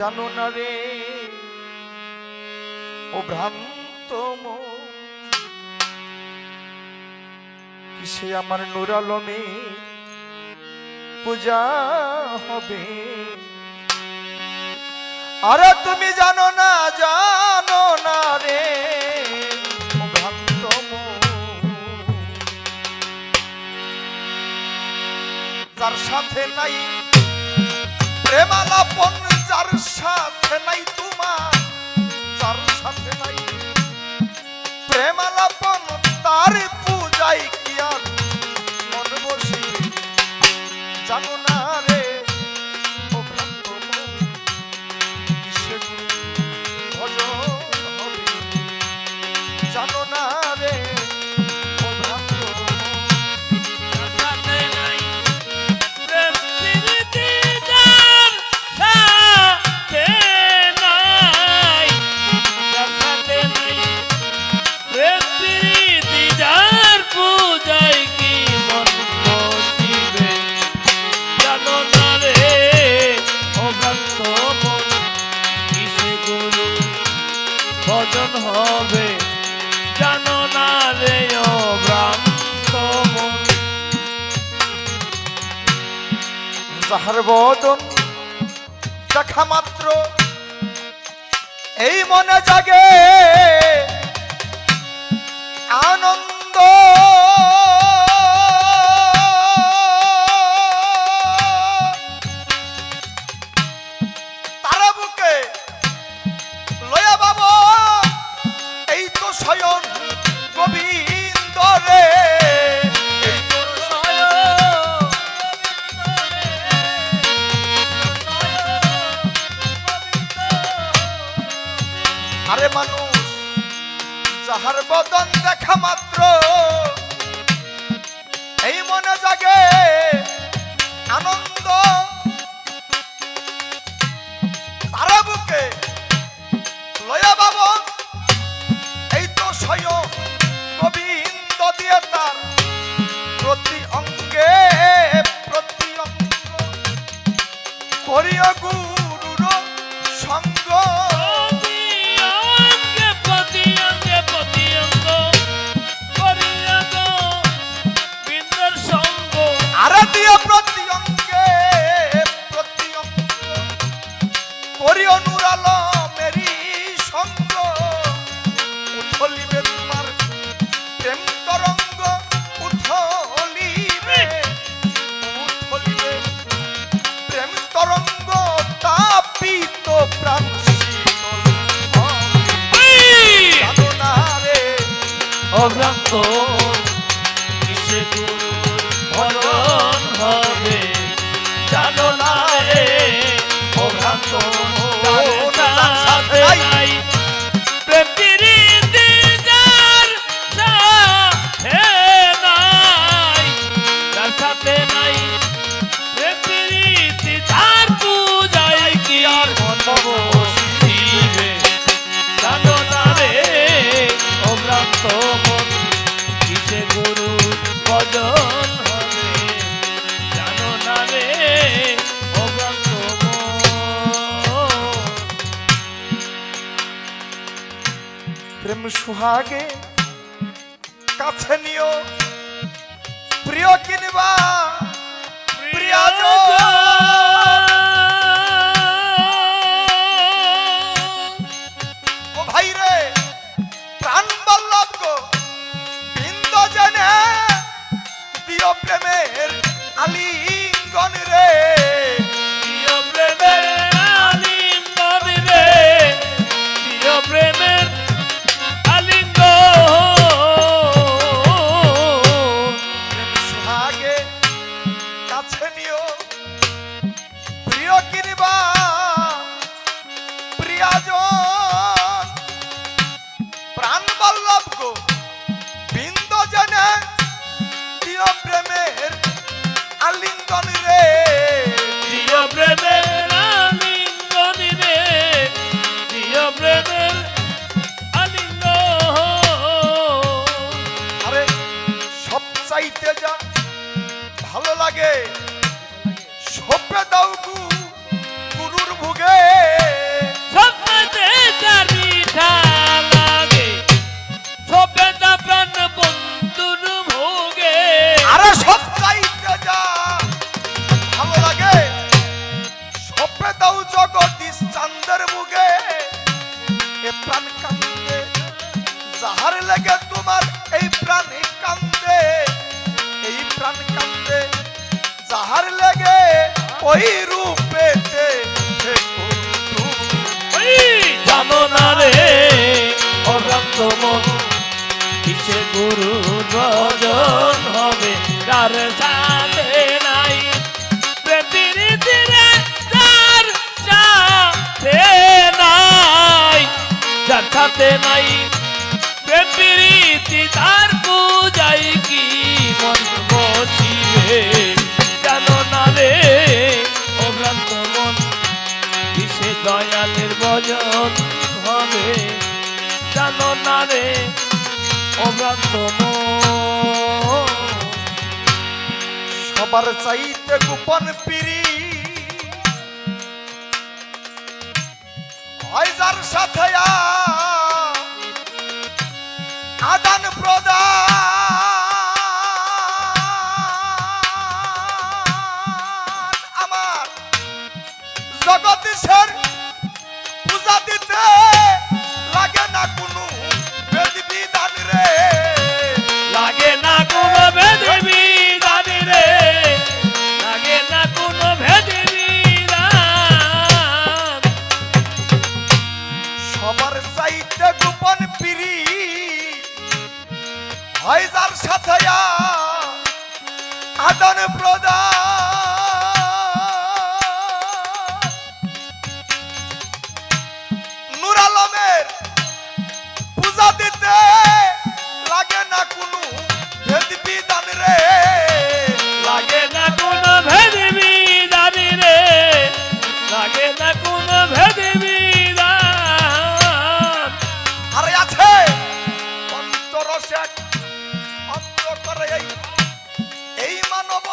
জানো না রে? ও ভ্রান্ত কিসে আমার নুরালমে পূজা হবে। আরে তুমি জানো না জানো না রে? যার সাথে নাই প্রেমালাপন যার সাথে নাই তোমার সাথে নাই প্রেমালাপন যাহার বদন দেখা মাত্র। এই মনে জাগে আনন্দ যাহার বদন দেখা মাত্র, এই মনে জাগে আনন্দ। তারা বুকে লয়া বাবন এই তো স্বয়ং গোবিন্দ দিয়ে তার প্রতি অঙ্গে, প্রতি অঙ্গ। করিয় গুরুর সঙ্গ। প্রেম সুহাগে কাছে নিও। প্রিয় কিনবা ও প্রেমের আলিঙ্গন প্রিয়জন প্রাণ বল্লভ গো বৃন্দ জনে প্রিয় প্রেমের আলিঙ্গন রে। প্রিয় প্রেমের আলিঙ্গন রে সব চাইতে যা ভালো লাগে সপে দাও গু। লাগে তোমার এই প্রাণ কান্দে এই প্রাণ কান্দে। যাহার লাগে ওই রূপেতে থেকো তুমি। ওই জানো না রে অভ্রান্ত মন কিসে গুরু ভজন হবে? কার সাথে নাই প্রীতি রে তার সাথে নাই। যার সাথে নাই প্রীতি তার পূজাই কি মন বসিবে জানো না রে, অভ্রান্ত মন, কিসে দয়ালের ভজন হবে? জানো না রে, অভ্রান্ত। সবার চাইতে গোপন পিরি হয় যার সাথে আ- Adan brother.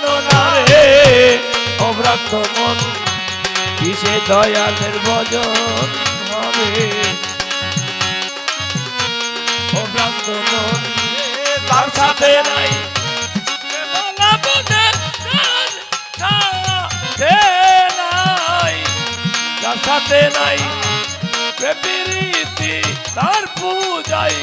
জানো না রে অভ্রান্ত মন, কিসে দয়ালের ভজন হবে? অভ্রান্ত মন তার সাথে নাই। সাথে নাই। প্রীতি, তার পূজাই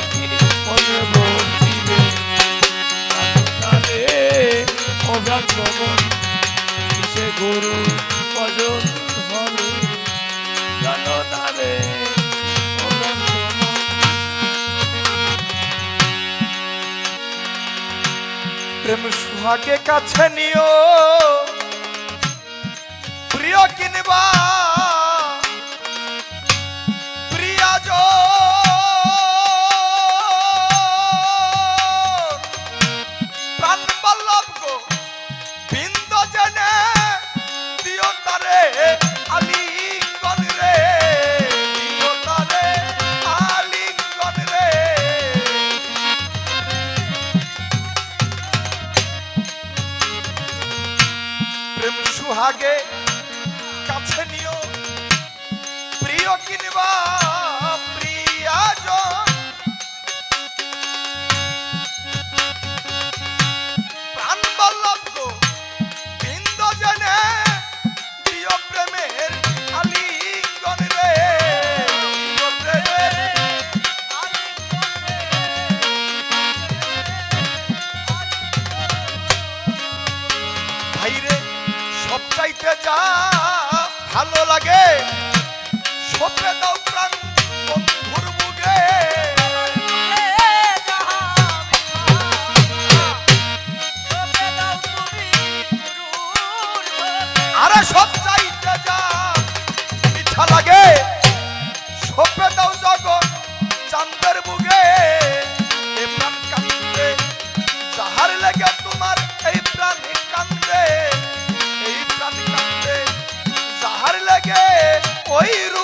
প্রেম সুহাকে কাছে নিও প্রিয় কিনবা। Oi,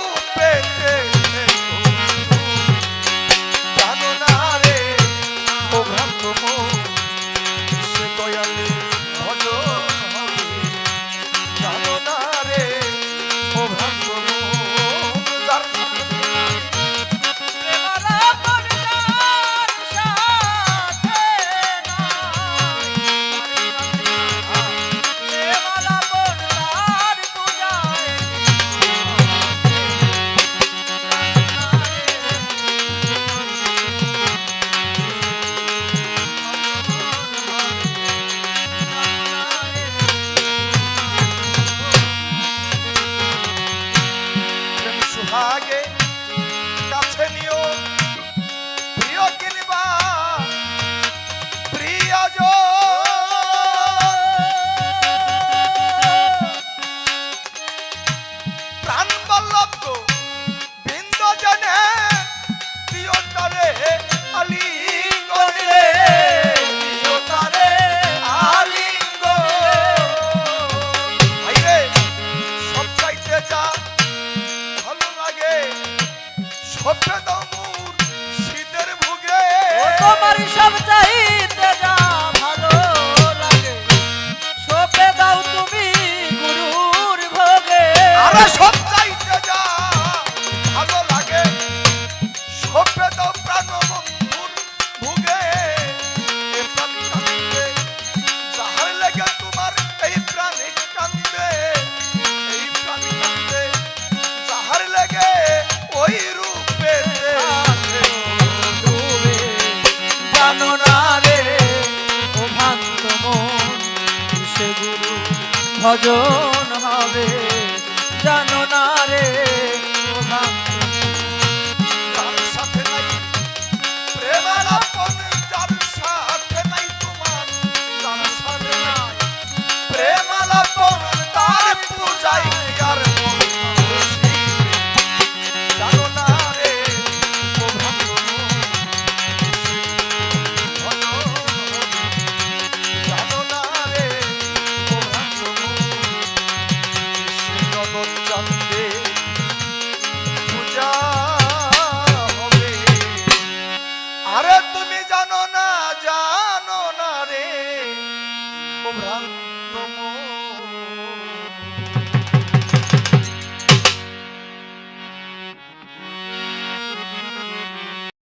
ಹಾಗೆ